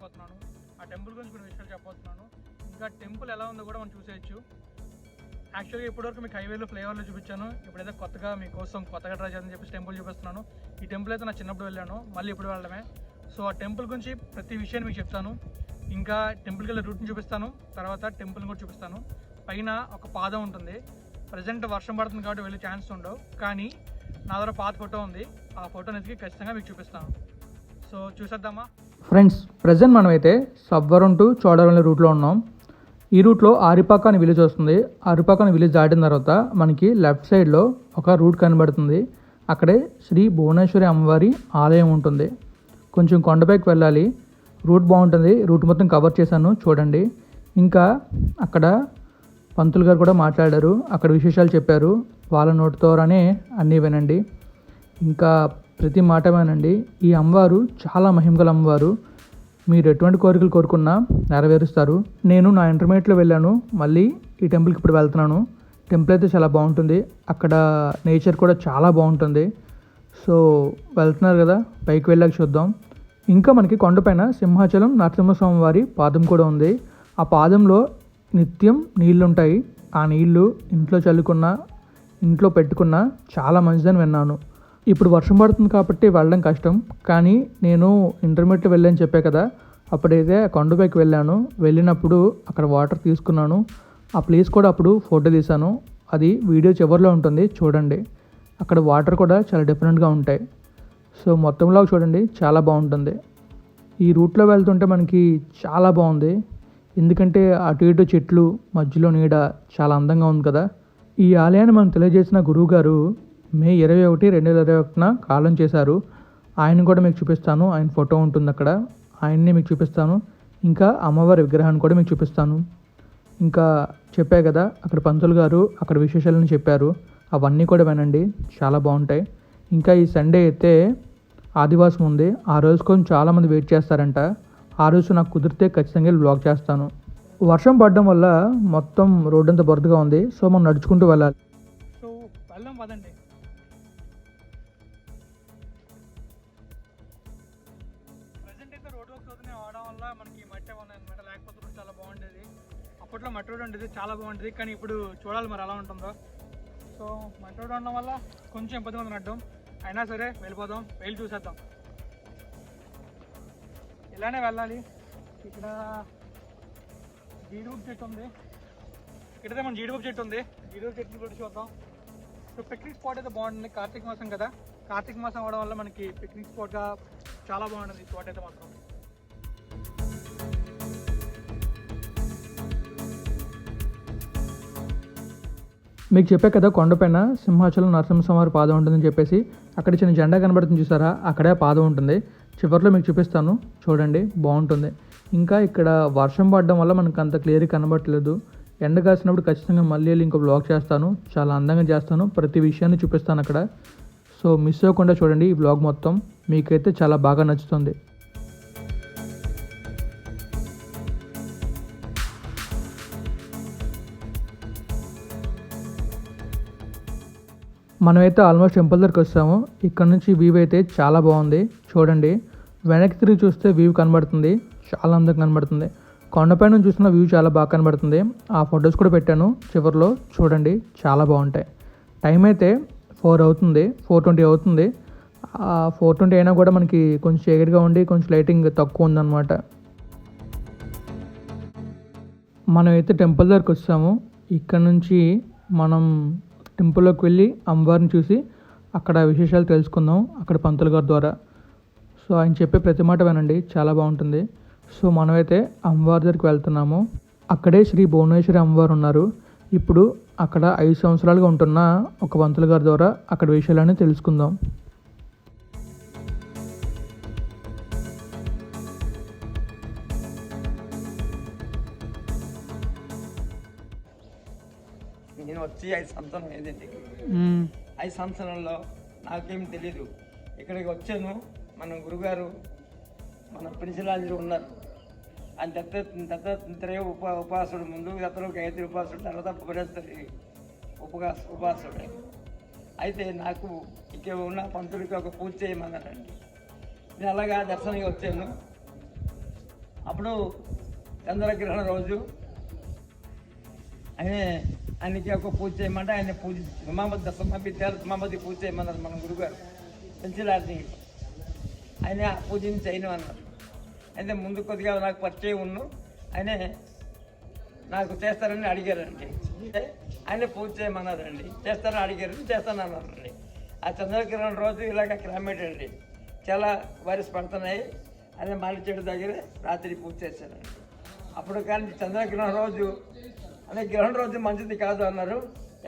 చూపించబోతున్నాను ఆ టెంపుల్ గురించి కొన్ని విషయాలు చెప్పబోతున్నాను. ఇంకా టెంపుల్ ఎలా ఉందో కూడా మనం చూసేయచ్చు. యాక్చువల్గా ఇప్పటివరకు మీకు హైవేలో ఫ్లైఓవర్లో చూపించాను. ఇప్పుడైతే కొత్తగా మీకోసం కొత్తగా ట్రై చేయాలని చెప్పేసి టెంపుల్ చూపిస్తున్నాను. ఈ టెంపుల్ అయితే నా చిన్నప్పుడు వెళ్ళాను. మళ్ళీ ఇప్పుడు వెళ్ళడమే. సో ఆ టెంపుల్ గురించి ప్రతి విషయాన్ని మీకు చెప్తాను. ఇంకా టెంపుల్కి వెళ్ళే రూట్ని చూపిస్తాను. తర్వాత టెంపుల్ని కూడా చూపిస్తాను. పైన ఒక పాదం ఉంటుంది. ప్రజెంట్ వర్షం పడుతుంది కాబట్టి వెళ్ళే ఛాన్స్ ఉండవు. కానీ నా దగ్గర పాత ఫోటో ఉంది. ఆ ఫోటోని ఎతికి ఖచ్చితంగా మీకు చూపిస్తాను. సో చూసేద్దామా? ఫ్రెండ్స్ ప్రజెంట్ మనమైతే సబ్వరం టు చోడవరం రూట్లో ఉన్నాం. ఈ రూట్లో ఆరిపాక అని విలేజ్ వస్తుంది. ఆరిపాక అని విలేజ్ దాటిన తర్వాత మనకి లెఫ్ట్ సైడ్లో ఒక రూట్ కనబడుతుంది. అక్కడే శ్రీ భువనేశ్వరి అమ్మవారి ఆలయం ఉంటుంది. కొంచెం కొండపైకి వెళ్ళాలి. రూట్ బాగుంటుంది. రూట్ మొత్తం కవర్ చేశాను చూడండి. ఇంకా అక్కడ పంతులు గారు కూడా మాట్లాడారు. అక్కడ విశేషాలు చెప్పారు. వాళ్ళ నోటితోనే అన్నీ వినండి. ఇంకా ప్రతి మాట ఈ అమ్మవారు చాలా మహిమగల అమ్మవారు. మీరు ఎటువంటి కోరికలు కోరుకున్నా నెరవేరుస్తారు. నేను నా ఇంటర్మీడియట్లో వెళ్ళాను. మళ్ళీ ఈ టెంపుల్కి ఇప్పుడు వెళ్తున్నాను. టెంపుల్ అయితే చాలా బాగుంటుంది. అక్కడ నేచర్ కూడా చాలా బాగుంటుంది. సో వెళ్తున్నారు కదా పైకి వెళ్ళాక చూద్దాం. ఇంకా మనకి కొండపైన సింహాచలం నరసింహస్వామి వారి పాదం కూడా ఉంది. ఆ పాదంలో నిత్యం నీళ్ళు ఉంటాయి ఆ నీళ్ళు ఇంట్లో చల్లుకున్న ఇంట్లో పెట్టుకున్న చాలా మంచిదని విన్నాను. ఇప్పుడు వర్షం పడుతుంది కాబట్టి వెళ్ళడం కష్టం. కానీ నేను ఇంటర్మీడియట్ వెళ్ళని చెప్పే కదా అప్పుడైతే కొండపైకి వెళ్ళాను. వెళ్ళినప్పుడు అక్కడ వాటర్ తీసుకున్నాను. ఆ ప్లేస్ కూడా అప్పుడు ఫోటో తీశాను. అది వీడియో చివరిలో ఉంటుంది చూడండి. అక్కడ వాటర్ కూడా చాలా డిఫరెంట్గా ఉంటాయి. సో మొత్తంలో చూడండి చాలా బాగుంటుంది. ఈ రూట్లో వెళ్తుంటే మనకి చాలా బాగుంది. ఎందుకంటే అటు ఇటు చెట్లు మధ్యలో నీడ చాలా అందంగా ఉంది కదా. ఈ ఆలయాన్ని మనం తెలియజేసిన గురువుగారు మే ఇరవై ఒకటి రెండు వేల ఇరవై ఒకటిన కాలం చేశారు. ఆయన కూడా మీకు చూపిస్తాను. ఆయన ఫోటో ఉంటుంది అక్కడ. ఆయన్ని మీకు చూపిస్తాను. ఇంకా అమ్మవారి విగ్రహాన్ని కూడా మీకు చూపిస్తాను. ఇంకా చెప్పా కదా అక్కడ పంతులు గారు అక్కడ విశేషాలను చెప్పారు. అవన్నీ కూడా వినండి. చాలా బాగుంటాయి. ఇంకా ఈ సండే అయితే ఆదివాసం ఉంది. ఆ రోజు కోసం చాలామంది వెయిట్ చేస్తారంట. ఆ రోజు నాకు కుదిరితే ఖచ్చితంగా బ్లాక్ బ్లాగ్ చేస్తాను. వర్షం పడడం వల్ల మొత్తం రోడ్డు అంతా బురదగా ఉంది. సో మనం నడుచుకుంటూ వెళ్ళాలి. సో వెళ్దాం పదండి. అప్పట్లో రోడ్ ఉండేది చాలా బాగుంటుంది కానీ ఇప్పుడు చూడాలి మరి ఎలా ఉంటుందో. సో మట్టి రోడ్ ఉండడం వల్ల కొంచెం ఇబ్బంది ఉంది నడ్డం. అయినా సరే వెళ్ళిపోదాం వెళ్ళి చూసేద్దాం. ఇలానే వెళ్ళాలి. ఇక్కడ జీడిపప్పు చెట్టు ఉంది. ఇక్కడైతే మన జీడిపప్పు చెట్టు ఉంది. జీడిపప్పు చెట్టు కూడా చూద్దాం. సో పిక్నిక్ స్పాట్ అయితే బాగుంటుంది. కార్తీక మాసం కదా. కార్తీక మాసం అవడం వల్ల మనకి పిక్నిక్ స్పాట్గా చాలా బాగుంటుంది ఈ స్పాట్ అయితే మాత్రం. మీకు చెప్పే కదా కొండపైన సింహాచలం నరసింహస్వామి పాదం ఉంటుందని చెప్పేసి అక్కడ చిన్న జెండా కనబడుతుంది చూసారా? అక్కడే పాదం ఉంటుంది. చివరిలో మీకు చూపిస్తాను. చూడండి బాగుంటుంది. ఇంకా ఇక్కడ వర్షం పడడం వల్ల మనకు అంత క్లియర్గా కనబడట్లేదు. ఎండ కాసినప్పుడు ఖచ్చితంగా మళ్ళీ వెళ్ళి ఇంకో బ్లాగ్ చేస్తాను. చాలా అందంగా చేస్తాను. ప్రతి విషయాన్ని చూపిస్తాను అక్కడ. సో మిస్ అవ్వకుండా చూడండి ఈ బ్లాగ్ మొత్తం. మీకైతే చాలా బాగా నచ్చుతుంది. మనమైతే ఆల్మోస్ట్ టెంపుల్ దగ్గరికి వచ్చాము ఇక్కడ నుంచి వ్యూ అయితే చాలా బాగుంది. చూడండి. వెనక్కి తిరిగి చూస్తే వ్యూ కనబడుతుంది. చాలా అందంగా కనబడుతుంది. కొండపైన నుంచి చూసిన వ్యూ చాలా బాగా కనబడుతుంది. ఆ ఫొటోస్ కూడా పెట్టాను. చివరిలో చూడండి. చాలా బాగుంటాయి. టైం అయితే ఫోర్ అవుతుంది. ఫోర్ ట్వంటీ అవుతుంది. ఫోర్ ట్వంటీ అయినా కూడా మనకి కొంచెం చీకటిగా ఉండి కొంచెం లైటింగ్ తక్కువ ఉందన్నమాట. మనం అయితే టెంపుల్ దగ్గరికి వచ్చాము ఇక్కడ నుంచి మనం టెంపుల్లోకి వెళ్ళి అమ్మవారిని చూసి అక్కడ విశేషాలు తెలుసుకుందాం అక్కడ పంతుల గారి ద్వారా. సో ఆయన చెప్పే ప్రతి మాట వినండి చాలా బాగుంటుంది. సో మనమైతే అమ్మవారి దగ్గరికి వెళ్తున్నాము. అక్కడే శ్రీ భువనేశ్వరి అమ్మవారు ఉన్నారు. ఇప్పుడు అక్కడ ఐదు సంవత్సరాలుగా ఉంటున్న ఒక పంతుల గారి ద్వారా అక్కడ విషయాలన్నీ తెలుసుకుందాం. ఐదు సంవత్సరం అయిందండి ఐదు సంవత్సరంలో నాకేం తెలీదు. ఇక్కడికి వచ్చాను. మన గురుగారు మన ప్రిన్సిలాజులు ఉన్నారు. ఆయన దత్త దత్తాత్రేయ ఉప ఉపాసుడు ముందు దత్తలో గాయత్రి ఉపాసుడు తర్వాత భువనేశ్వరి ఉపవాస ఉపాసుడు. అయితే నాకు ఇక్కడ ఉన్న పంతుడికి ఒక పూజ చేయమన్నారండి. నేను అలాగా దర్శనానికి వచ్చాను. అప్పుడు చంద్రగ్రహణ రోజు. ఆయన ఆయనకి ఒక పూజ చేయమంటే ఆయన పూజ ఉమాపతి దశమాపతి ఉమామతి పూజ చేయమన్నారు మన గురుగారు. పెంచిలాడిని ఆయన ఆ పూజని చేయను అన్నారు. అయితే ముందు కొద్దిగా నాకు పరిచయం ఉన్ను. ఆయనే నాకు చేస్తారని అడిగారండి. ఆయన పూజ చేయమన్నారండి. చేస్తారని అడిగారు చేస్తాను అన్నారండి ఆ చంద్రకిరణ్ రోజు ఇలాగ క్లైమేట్ అండి చాలా వైరస్ పడుతున్నాయి అదే మాలి చెడు దగ్గర రాత్రి పూజ చేశారండి. అప్పుడు కానీ చంద్రగ్రహణం రోజు అదే గ్రహణ రోజు మంచిది కాదు అన్నారు.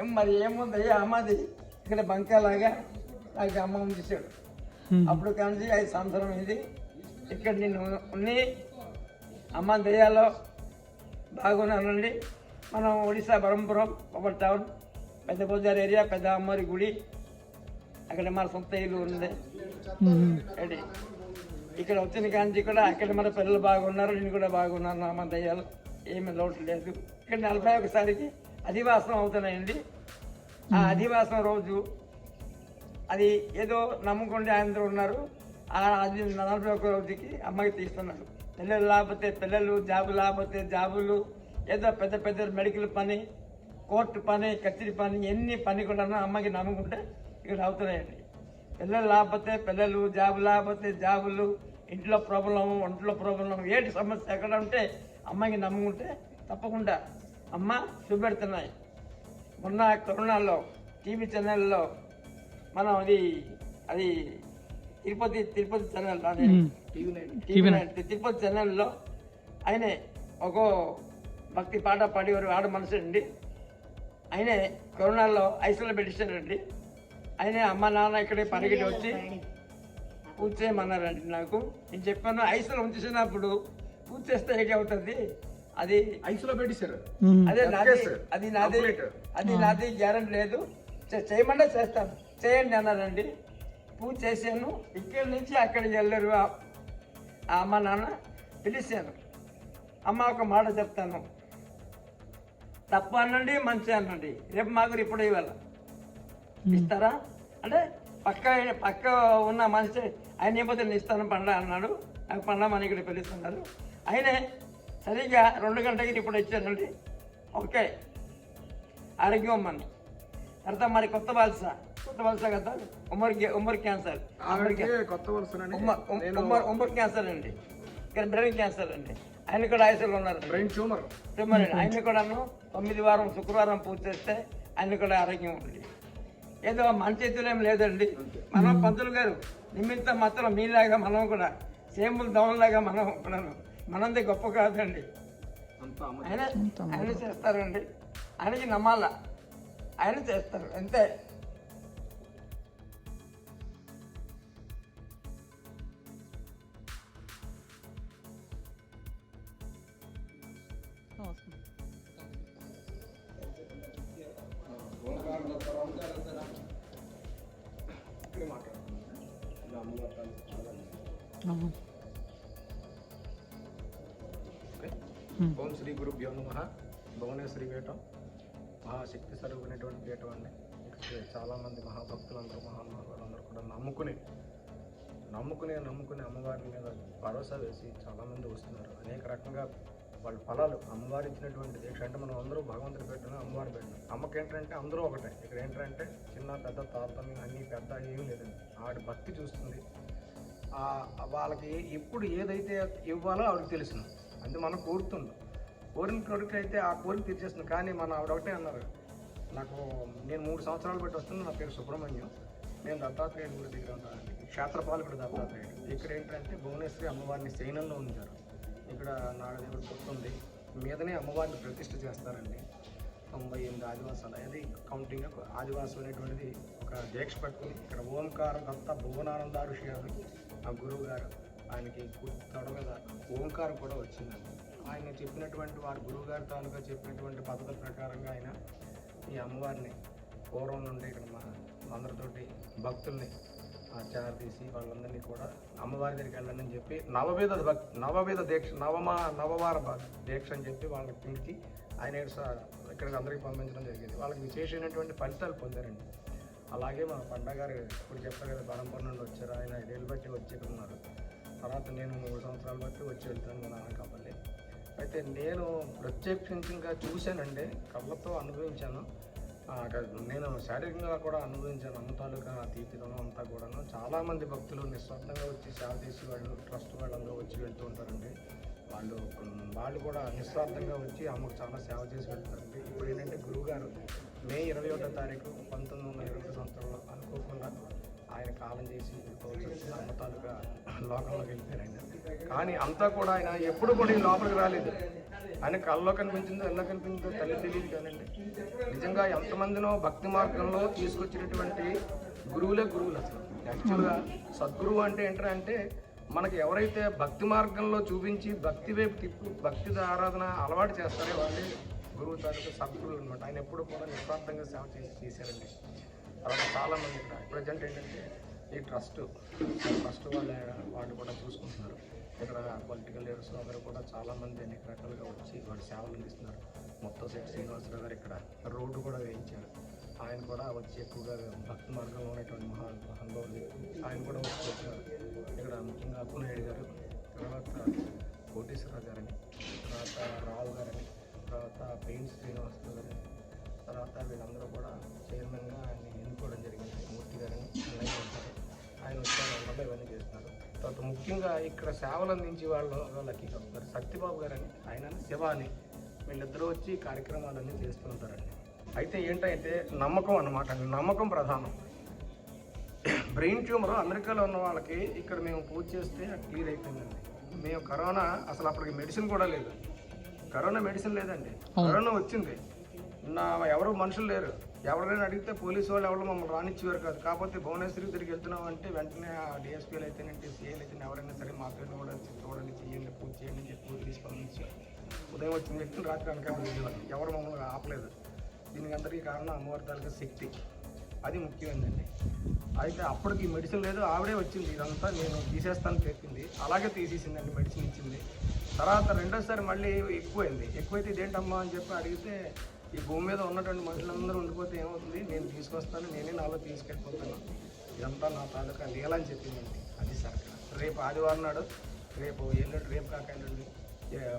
ఏం మరి ఏముంది? అమ్మది? ఇక్కడ బంకాలాగా నాకు అమ్మ ఉమ్. అప్పుడు కానీ ఐదు సంవత్సరం ఇది ఇక్కడ నేను ఉన్ని అమ్మ దయ్యాలో బాగున్నానండి. మనం ఒడిశా బరంపురం ఒక టౌన్ పెద్ద బజార్ ఏరియా పెద్ద అమ్మవారి గుడి. అక్కడ మన సొంత ఇల్లు ఉంది. ఇక్కడ వచ్చిన కాంచి కూడా అక్కడ మన పిల్లలు బాగున్నారు నేను కూడా బాగున్నాను మన దయ్యాలు. ఏమీ లోటు లేదు. ఇక్కడ నలభై ఒకసారికి అధివాసం అవుతున్నాయండి. ఆ అధివాసం రోజు అది ఏదో నమ్ముకుంటే ఆయన ఉన్నారు. ఆ అది నలభై ఒక్క రోజుకి అమ్మకి తీస్తున్నారు పిల్లలు లేకపోతే పిల్లలు జాబు లేకపోతే జాబులు ఏదో పెద్ద పెద్ద మెడికల్ పని కోర్టు పని కచేరీ పని ఎన్ని పని కూడా అమ్మకి నమ్ముకుంటే ఇక్కడ అవుతున్నాయండి. పిల్లలు లేకపోతే పిల్లలు జాబు లేకపోతే జాబులు ఇంట్లో ప్రాబ్లం ఒంట్లో ప్రాబ్లం ఏంటి సమస్య ఎక్కడ ఉంటే అమ్మకి నమ్ముకుంటే తప్పకుండా అమ్మ చూపెడుతున్నాయి. మొన్న కరోనాలో టీవీ ఛానల్లో మనం అది అది Tirupati Tirupati channel. TV nine. Tirupati ఛానల్లో ఆయనే ఒక భక్తి పాట పాడేవారు ఆడ మనిషి అండి. ఆయనే కరోనాలో ఐసోలో పెట్టించారండి ఆయనే అమ్మ నాన్న ఇక్కడే పరిగెట్టి వచ్చి పూజ చేయమన్నారండి నాకు. నేను చెప్పాను ఐసోలో ఉంచేసినప్పుడు పూజ చేస్తే ఏంటి అవుతుంది. అది ఐసులో పెట్టేశారు. అదే నాది. అది నాది. అది నాది గ్యారంటీ లేదు. చేయమంటే చేస్తాను చేయండి అన్నారండి. పూజ చేశాను. ఇక్కడి నుంచి అక్కడికి వెళ్ళారు ఆ ఆ అమ్మ నాన్న పిలిచాను అమ్మ ఒక మాట చెప్తాను. తప్పు అనండి మంచి అనండి రేపు మాకు ఇప్పుడు ఇవ్వాలి. ఇస్తారా? అంటే పక్క పక్క ఉన్న మనిషి ఆయన నేను ఇస్తాను పండ అన్నాడు. నాకు పండ మన ఇక్కడ పిలుస్తున్నారు. ఆయనే సరిగ్గా రెండు గంటలకి ఇప్పుడు ఇచ్చానండి ఓకే. ఆరోగ్యం అమ్మని తర్వాత మరి కొత్త వలస. కొత్త వలస కదా? ఉమ్మర్ ఉమ్మర్ క్యాన్సర్. కొత్త వలసనని ఉమ్మర్ క్యాన్సర్ అండి. ఇక్కడ బ్రెయిన్ క్యాన్సర్ అండి. ఆయన కూడా ఐసీలో ఉన్నారు బ్రెయిన్ ట్యూమర్. మరి ఆయన కూడాను తొమ్మిది వారం శుక్రవారం పూజ చేస్తే ఆయన కూడా ఆరోగ్యం ఉంది ఏదో మన చేతిలో ఏం లేదండి. మనం పంతులు గారు నిమిత్తం మాత్రం మీలాగా మనం కూడా సేములు దవనలాగా మనం కూడా మనంది గొప్ప కాదండి. ఆయన ఆయన చేస్తారండి. ఆయనకి నమ్మాల? ఆయన చేస్తారు అంతే. ఇక్కడే మాట్లాడుతున్నాను. ఓం శ్రీ గురుభ్యో నమ. భువనేశ్వరి పీఠం. మహాశక్తి స్వరూపినటువంటి పీఠం అండి చాలామంది మహాభక్తులందరూ మహానుభావులందరూ కూడా నమ్ముకుని నమ్ముకునే నమ్ముకునే అమ్మవారి మీద భరోసా వేసి చాలామంది వస్తున్నారు. అనేక రకంగా వాళ్ళ ఫలాలు అమ్మవారు ఇచ్చినటువంటి దీక్ష అంటే మనం అందరూ భగవంతుడి పెట్టడం అమ్మవారి పెట్టడం అమ్మకి ఏంటంటే అందరూ ఒకటే. ఇక్కడ ఏంటంటే చిన్న పెద్ద తారతమ్యం అన్నీ పెద్ద ఏమీ లేదండి. ఆవిడ భక్తి చూస్తుంది. వాళ్ళకి ఎప్పుడు ఏదైతే ఇవ్వాలో ఆవిడకి తెలుసును అంటే మనం కోరుతుండం కోరిన కోరిక అయితే ఆ కోరిక తీర్చేస్తుంది. కానీ మన ఆవిడ ఒకటే అన్నారు. నాకు నేను మూడు సంవత్సరాలు బట్టి వస్తున్నాను. నా పేరు సుబ్రహ్మణ్యం. నేను దత్తాత్రేయుడు గుడి దగ్గర ఉంటాను క్షేత్రపాలకుడు దత్తాత్రేయుడు. ఇక్కడ ఏంటంటే భువనేశ్వరి అమ్మవారిని శయనంలో ఉంచారు. ఇక్కడ నాగదేవుడు పుట్టుంది మీదనే అమ్మవారిని ప్రతిష్ఠ చేస్తారండి. తొంభై ఎనిమిది ఆదివాసాలు. అది కౌంటింగ్ ఆదివాసం అనేటువంటిది ఒక దీక్ష పట్టుకుని ఇక్కడ ఓంకార దత్త భువనానంద ఋషి గారు ఆ గురువు గారు ఆయనకి కు- ఓంకారం కూడా వచ్చిందండి. ఆయన చెప్పినటువంటి వారి గురువు గారి తాలూకా చెప్పినటువంటి పద్ధతుల ప్రకారంగా ఆయన ఈ అమ్మవారిని పూర్వం నుండి ఇక్కడ మా అందరితోటి భక్తుల్ని ఆచార తీసి వాళ్ళందరినీ కూడా అమ్మవారి దగ్గరికి వెళ్ళండి అని చెప్పి నవవేద భక్తి నవవేద దీక్ష నవమా నవవార భ- దీక్ష అని చెప్పి వాళ్ళకి పిలిచి ఆయన ఇక్కడ స- ఇక్కడికి అందరికీ పంపించడం జరిగింది. వాళ్ళకి విశేషమైనటువంటి ఫలితాలు పొందారండి. అలాగే మా పండగ గారు ఇప్పుడు చెప్పారు కదా బలంపూర్ నుండి వచ్చారు ఆయన రైలు బట్టి వచ్చి ఇక్కడ ఉన్నారు. తర్వాత నేను మూడు సంవత్సరాలు బట్టి వచ్చి వెళ్తాను మా నాన్నకపల్లి అయితే నేను ప్రత్యక్షంగా చూశానండి కళ్ళతో అనుభవించాను. నేను శారీరకంగా కూడా అనుభవించాను అమ్మ తాలూకా అంతా కూడాను. చాలామంది భక్తులు నిస్వార్థంగా వచ్చి సేవ చేసి వాళ్ళు ట్రస్ట్ వాళ్ళందరూ వచ్చి వెళ్తూ ఉంటారండి. వాళ్ళు వాళ్ళు కూడా నిస్వార్థంగా వచ్చి అమ్మకు చాలా సేవ చేసి వెళ్తారండి. ఇప్పుడు ఏంటంటే గురువుగారు మే ఇరవై ఒకటో తారీఖు పంతొమ్మిది వందల ఇరవై సంవత్సరంలో అనుకోకుండా ఆయన కాలం చేసి అమ్మతాలుగా లోకంలోకి వెళ్ళిపోయారండి కానీ అంతా కూడా ఆయన ఎప్పుడు కూడా ఈ లోపలికి రాలేదు. ఆయన కళ్ళలో కనిపించిందో ఎల్లో కనిపించిందో తల్లి తెలియదు కానండి. నిజంగా ఎంతమందినో భక్తి మార్గంలో తీసుకొచ్చినటువంటి గురువులే గురువులు అసలు. యాక్చువల్గా సద్గురువు అంటే ఏంటంటే మనకి ఎవరైతే భక్తి మార్గంలో చూపించి భక్తి వైపు తిప్పు భక్తి ఆరాధన అలవాటు చేస్తారో వాళ్ళే గురువు తాలూకు సద్గురువులు అనమాట ఆయన ఎప్పుడు కూడా నిస్వార్థంగా సేవ చేసి చేశారండి. తర్వాత చాలామంది ఇక్కడ ప్రజెంట్ ఏంటంటే ఈ ట్రస్ట్ ట్రస్ట్ వాళ్ళ వాళ్ళు కూడా చూసుకుంటున్నారు. ఇక్కడ పొలిటికల్ లీడర్స్ అందరూ కూడా చాలామంది అనేక రకాలుగా వచ్చి వాళ్ళు సేవలు అందిస్తున్నారు. మొత్తం సెట్ శ్రీనివాసరావు గారు ఇక్కడ రోడ్డు కూడా వేయించారు. ఆయన కూడా వచ్చి ఎక్కువగా భక్తి మార్గంలో ఉన్నటువంటి మహా మహానుభావులు. ఆయన కూడా వచ్చి వచ్చారు. ఇక్కడ ముఖ్యంగా అప్పునాయుడు గారు తర్వాత కోటేశ్వరరావు గారని తర్వాత రావు గారని తర్వాత పెయిన్ శ్రీనివాసరావు గారని తర్వాత వీళ్ళందరూ కూడా చైర్మన్గా ఆయన ఎన్నుకోవడం జరిగింది మూర్తి గారని. అన్నయ్య ఉంటారు ఆయన వచ్చారు అందరూ ఇవన్నీ చేస్తున్నారు. తర్వాత ముఖ్యంగా ఇక్కడ సేవలు అందించి వాళ్ళు వాళ్ళకి వస్తారు సత్యబాబు గారని ఆయన శివాని వీళ్ళిద్దరూ వచ్చి కార్యక్రమాలన్నీ చేస్తూ ఉంటారండి అయితే ఏంటంటే నమ్మకం అన్నమాట నమ్మకం ప్రధానం. బ్రెయిన్ ట్యూమర్ అమెరికాలో ఉన్న వాళ్ళకి ఇక్కడ మేము పూజ చేస్తే క్లియర్ అయిపోయిందండి. మేము కరోనా అసలు అప్పటికి మెడిసిన్ కూడా లేదు. కరోనా మెడిసిన్ లేదండి. కరోనా వచ్చింది. నా ఎవరు మనుషులు లేరు. ఎవరైనా అడిగితే పోలీసు వాళ్ళు ఎవరు మమ్మల్ని రానిచ్చేవారు కాదు. కాకపోతే భువనేశ్వరి తిరిగి వెళ్తున్నాం అంటే వెంటనే ఆ డిఎస్పీలు అయితేనంటే సీఏలు అయితే ఎవరైనా సరే మా పేరు కూడా చూడండి చేయండి పూర్తి చేయండి అని చెప్పి ఊరికి పంపించారు ఉదయం వచ్చిన వ్యక్తులు రాత్రి అనకాపల్లి ఎవరు మమ్మల్ని ఆపలేదు. దీనికి అందరికీ కారణం అమ్మవారి తాలూకా శక్తి. అది ముఖ్యమైనదండి అయితే అప్పటికి మెడిసిన్ లేదు ఆవిడే వచ్చింది. ఇదంతా నేను తీసేస్తాను చెప్పింది. అలాగే తీసేసిందండి మెడిసిన్ ఇచ్చింది. తర్వాత రెండోసారి మళ్ళీ ఎక్కువైంది. ఎక్కువైతే ఇదేంటమ్మా అని చెప్పి అడిగితే ఈ భూమి మీద ఉన్నటువంటి మనుషులందరూ ఉండిపోతే ఏమవుతుంది? నేను తీసుకొస్తాను నేనే నాలో తీసుకెళ్ళిపోతాను. ఇదంతా నా తాలూకా లీల అని చెప్పిందండి. అది సరఫరా రేపు ఆదివారం నాడు రేపు ఎల్లుండి రేపు కాక ఎల్లుండి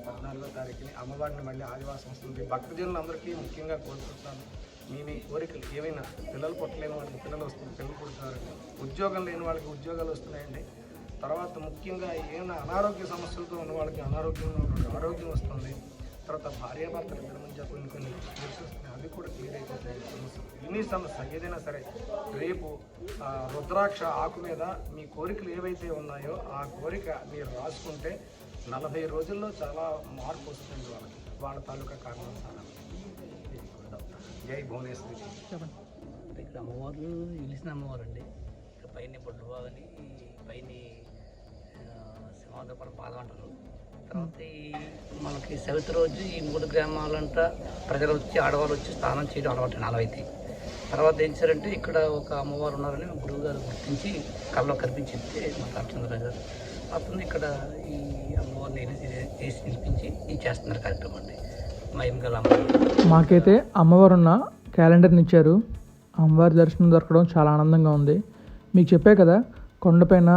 పద్నాలుగో తారీఖుని అమ్మవారిని మళ్ళీ ఆదివాసం వస్తుంది. భక్తజనులందరికీ ముఖ్యంగా కోరుకుంటున్నాను. మీ మీ కోరికలు ఏమైనా పిల్లలు పుట్టలేని వాళ్ళకి పిల్లలు వస్తుంది పిల్లలు పుడుతున్నారండి. ఉద్యోగం లేని వాళ్ళకి ఉద్యోగాలు వస్తున్నాయండి. తర్వాత ముఖ్యంగా ఏమైనా అనారోగ్య సమస్యలతో ఉన్న వాళ్ళకి అనారోగ్యం ఆరోగ్యం వస్తుంది. తర్వాత భార్యాభర్తల ఇద్దరి మధ్య కొన్ని కొన్ని వస్తున్నాయి అవి కూడా క్లియర్ అయిపోతాయి సమస్య. ఎన్ని సమస్య. ఏదైనా సరే రేపు రుద్రాక్ష ఆకు మీద మీ కోరికలు ఏవైతే ఉన్నాయో ఆ కోరిక మీరు రాసుకుంటే నలభై రోజుల్లో చాలా మార్పు వస్తుంది వాళ్ళకి. వాళ్ళ తాలూకా కారణం చాలా జై భువనేశ్వరి. చెప్పండి. ఇక్కడ అమ్మవారు ఇలిసిన అమ్మవారు అండి ఇక్కడ పైన బొడ్డు బాగని పైన సింహాద్రపురం పాదం అంటారు తర్వాత ఈ మనకి చవితి రోజు ఈ మూడు గ్రామాలంతా ప్రజలు వచ్చి ఆడవాళ్ళు వచ్చి స్నానం చేయడం అలవాటు నాలవైతే తర్వాత ఏం చేశారంటే ఇక్కడ ఒక అమ్మవారు ఉన్నారని గురువు గారు గుర్తించి కళ్ళలో కనిపించింది మా రామచంద్రరావు గారు. అతను ఇక్కడ ఈ అమ్మవారిని చేసి నిలిపించి ఇది చేస్తున్నారు కార్యక్రమం అండి. మహిమ గల అమ్మవారు. మాకైతే అమ్మవారు ఉన్న క్యాలెండర్ని ఇచ్చారు. అమ్మవారి దర్శనం దొరకడం చాలా ఆనందంగా ఉంది. మీకు చెప్పే కదా కొండపైన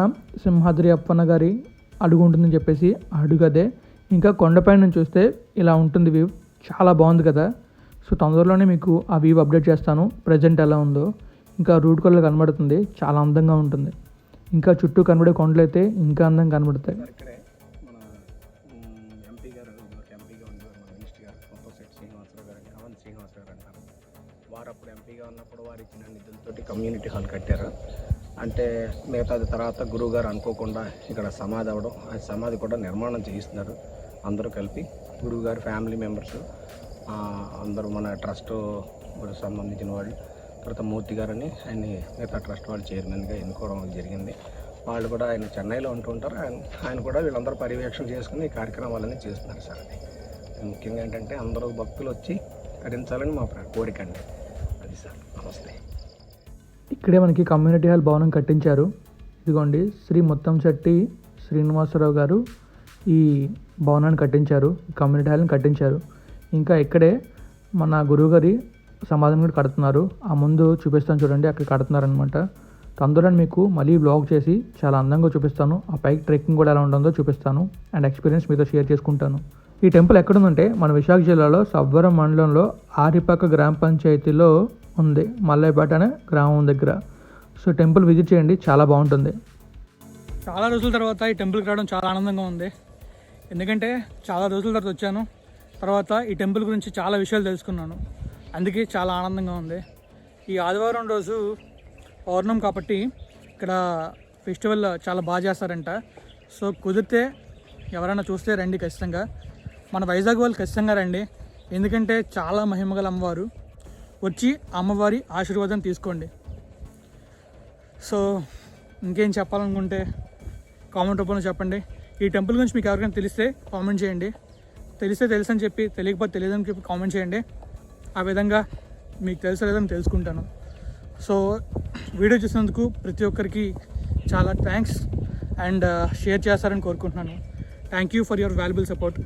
సింహాద్రి అప్పన్న గారి అడుగు ఉంటుందని చెప్పేసి ఆ అడుగు అదే ఇంకా కొండపై నుంచి చూస్తే ఇలా ఉంటుంది వ్యూ. చాలా బాగుంది కదా. సో తొందరలోనే మీకు ఆ వ్యూ అప్డేట్ చేస్తాను. ప్రజెంట్ ఎలా ఉందో. ఇంకా రూట్ కలర్ కనబడుతుంది. చాలా అందంగా ఉంటుంది. ఇంకా చుట్టూ కనబడే కొండలు అయితే ఇంకా అందంగా కనబడతాయి. వారు అప్పుడు ఎంపీగా ఉన్నప్పుడు వారు ఇచ్చిన నిధులతోటి కమ్యూనిటీ హాల్ కట్టారు. అంటే మిగతాది తర్వాత గురువు గారు అనుకోకుండా ఇక్కడ సమాధి అవ్వడం ఆ సమాధి కూడా నిర్మాణం చేయిస్తున్నారు. అందరూ కలిపి గురువు గారు ఫ్యామిలీ మెంబర్స్ అందరూ మన ట్రస్ట్ సంబంధించిన వాళ్ళు తర్వాత మూర్తి గారని ఆయన మిగతా ట్రస్ట్ వాళ్ళు చైర్మన్గా ఎన్నుకోవడం జరిగింది. వాళ్ళు కూడా ఆయన చెన్నైలో ఉంటుంటారు ఆయన ఆయన కూడా వీళ్ళందరూ పర్యవేక్షణ చేసుకుని ఈ కార్యక్రమాలన్నీ చేస్తున్నారు సార్. అది ముఖ్యంగా ఏంటంటే అందరూ భక్తులు వచ్చి సహకరించాలని మా కోరిక అండి. ఇక్కడే మనకి కమ్యూనిటీ హాల్ భవనం కట్టించారు. ఇదిగోండి శ్రీ మొత్తం శెట్టి శ్రీనివాసరావు గారు ఈ భవనాన్ని కట్టించారు ఈ కమ్యూనిటీ హాల్ని కట్టించారు. ఇంకా ఇక్కడే మన గురువుగారి సమాధానం కూడా కడుతున్నారు. ఆ ముందు చూపిస్తాను చూడండి అక్కడ కడుతున్నారనమాట అందులో మీకు మళ్ళీ బ్లాగ్ చేసి చాలా అందంగా చూపిస్తాను. ఆ పైకి ట్రెక్కింగ్ కూడా ఎలా ఉంటుందో చూపిస్తాను. అండ్ ఎక్స్పీరియన్స్ మీతో షేర్ చేసుకుంటాను. ఈ టెంపుల్ ఎక్కడుందంటే మన విశాఖ జిల్లాలో సవ్వరం మండలంలో ఆరిపాక గ్రామ పంచాయతీలో ఉంది. మల్లైపేట అనే గ్రామం దగ్గర. సో టెంపుల్ విజిట్ చేయండి చాలా బాగుంటుంది. చాలా రోజుల తర్వాత ఈ టెంపుల్కి రావడం చాలా ఆనందంగా ఉంది. ఎందుకంటే చాలా రోజుల తర్వాత వచ్చాను. తర్వాత ఈ టెంపుల్ గురించి చాలా విషయాలు తెలుసుకున్నాను. అందుకే చాలా ఆనందంగా ఉంది. ఈ ఆదివారం రోజు పౌర్ణం కాబట్టి ఇక్కడ ఫెస్టివల్ చాలా బాగా చేస్తారంట. సో కుదిరితే ఎవరైనా చూస్తే రండి ఖచ్చితంగా. మన వైజాగ్ వాళ్ళు ఖచ్చితంగా రండి. ఎందుకంటే చాలా మహిమగల అమ్మవారు. వచ్చి అమ్మవారి ఆశీర్వాదం తీసుకోండి. సో ఇంకేం చెప్పాలనుకుంటే కామెంట్ రూపంలో చెప్పండి. ఈ టెంపుల్ గురించి మీకు ఎవరికైనా తెలిస్తే కామెంట్ చేయండి. తెలిస్తే తెలుసు అని చెప్పి తెలియకపోతే తెలియదని చెప్పి కామెంట్ చేయండి. ఆ విధంగా మీకు తెలుసలేదని తెలుసుకుంటాను. సో వీడియో చూసినందుకు ప్రతి ఒక్కరికి చాలా థ్యాంక్స్ అండ్ షేర్ చేస్తారని కోరుకుంటున్నాను. Thank you for your valuable support.